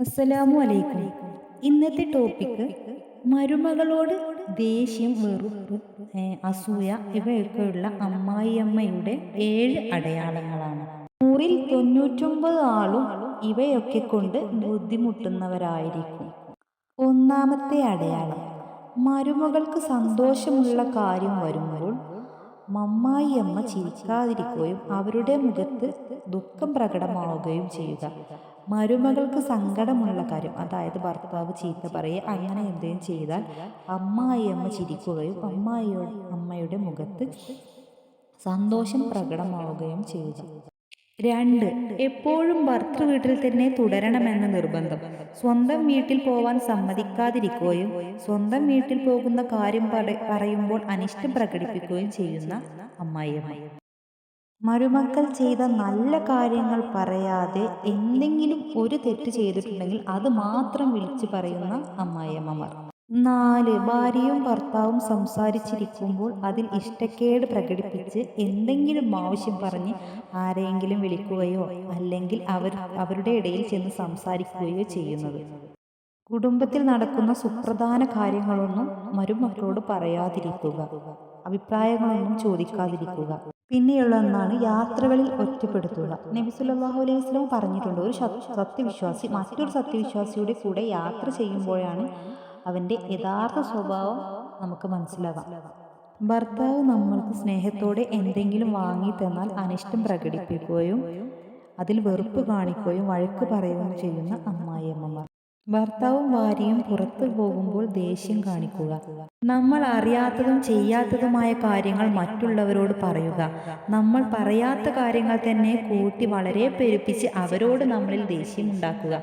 അസ്സലാമു അലൈക്കും. ഇന്നത്തെ ടോപ്പിക്ക് മരുമകളോട് ദേഷ്യം വെറുപ്പ് അസൂയ ഇവയൊക്കെയുള്ള അമ്മായിയമ്മയുടെ ഏഴ് അടയാളങ്ങളാണ്. നൂറിൽ തൊണ്ണൂറ്റൊമ്പത് ആളും ഇവയൊക്കെ കൊണ്ട് ബുദ്ധിമുട്ടുന്നവരായിരിക്കും. ഒന്നാമത്തെ അടയാളം മരുമകൾക്ക് സന്തോഷമുള്ള കാര്യം വരുമ്പോൾ മമ്മായിയമ്മ ചിരിക്കാതിരിക്കുകയും അവരുടെ മുഖത്ത് ദുഃഖം പ്രകടമാവുകയും ചെയ്യുക. മരുമകൾക്ക് സങ്കടമുള്ള കാര്യം. അതായത് ഭർത്താവ് ചീത്ത പറയുക അങ്ങനെ എന്തെങ്കിലും ചെയ്താൽ അമ്മായിയമ്മ ചിരിക്കുകയും അമ്മായിയോ അമ്മയുടെ മുഖത്ത് സന്തോഷം പ്രകടമാവുകയും ചെയ്യുക. രണ്ട് എപ്പോഴും ഭർത്തൃ വീട്ടിൽ തന്നെ തുടരണമെന്ന നിർബന്ധം. സ്വന്തം വീട്ടിൽ പോവാൻ സമ്മതിക്കാതിരിക്കുകയും സ്വന്തം വീട്ടിൽ പോകുന്ന കാര്യം പറയുമ്പോൾ അനിഷ്ടം പ്രകടിപ്പിക്കുകയും ചെയ്യുന്ന അമ്മായിയമ്മ മരുമക്കൾ ചെയ്ത നല്ല കാര്യങ്ങൾ പറയാതെ എന്തെങ്കിലും ഒരു തെറ്റ് ചെയ്തിട്ടുണ്ടെങ്കിൽ അത് മാത്രം വിളിച്ചു പറയുന്ന അമ്മായിയമ്മമാർ. നാല് ഭാര്യയും ഭർത്താവും സംസാരിച്ചിരിക്കുമ്പോൾ അതിൽ ഇഷ്ടക്കേട് പ്രകടിപ്പിച്ച് എന്തെങ്കിലും ആവശ്യം പറഞ്ഞ് ആരെങ്കിലും വിളിക്കുകയോ അല്ലെങ്കിൽ അവർ അവരുടെ ഇടയിൽ ചെന്ന് സംസാരിക്കുകയോ ചെയ്യുന്നത്. കുടുംബത്തിൽ നടക്കുന്ന സുപ്രധാന കാര്യങ്ങളൊന്നും മരുമക്കളോട് പറയാതിരിക്കുക. അഭിപ്രായങ്ങളൊന്നും ചോദിക്കാതിരിക്കുക. പിന്നെയുള്ള ഒന്നാണ് യാത്രകളിൽ ഒറ്റപ്പെടുത്തുക. നബി സല്ലല്ലാഹു അലൈഹി വസല്ലം പറഞ്ഞിട്ടുണ്ട് ഒരു സത്യവിശ്വാസി മറ്റൊരു സത്യവിശ്വാസിയുടെ കൂടെ യാത്ര ചെയ്യുമ്പോഴാണ് അവന്റെ യഥാർത്ഥ സ്വഭാവം നമുക്ക് മനസ്സിലാവാം. ഭർത്താവ് നമ്മൾക്ക് സ്നേഹത്തോടെ എന്തെങ്കിലും വാങ്ങി തന്നാൽ അനിഷ്ടം പ്രകടിപ്പിക്കുകയും അതിൽ വെറുപ്പ് കാണിക്കുകയും വഴക്ക് പറയുകയും ചെയ്യുന്ന അമ്മായിയമ്മമാർ. ഭർത്താവും ഭാര്യയും പുറത്തു പോകുമ്പോൾ ദേഷ്യം കാണിക്കുക. നമ്മൾ അറിയാത്തതും ചെയ്യാത്തതുമായ കാര്യങ്ങൾ മറ്റുള്ളവരോട് പറയുക. നമ്മൾ പറയാത്ത കാര്യങ്ങൾ തന്നെ കൂട്ടി വളരെ പെരുപ്പിച്ച് അവരോട് നമ്മളിൽ ദേഷ്യം ഉണ്ടാക്കുക.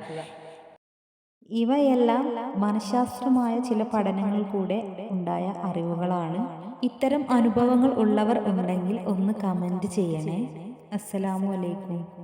ഇവയെല്ലാം മനഃശാസ്ത്രമായ ചില പഠനങ്ങൾ കൂടെ ഉണ്ടായ അറിവുകളാണ്. ഇത്തരം അനുഭവങ്ങൾ ഉള്ളവർ ഉണ്ടെങ്കിൽ ഒന്ന് കമന്റ് ചെയ്യണേ. അസ്സലാമു അലൈക്കും.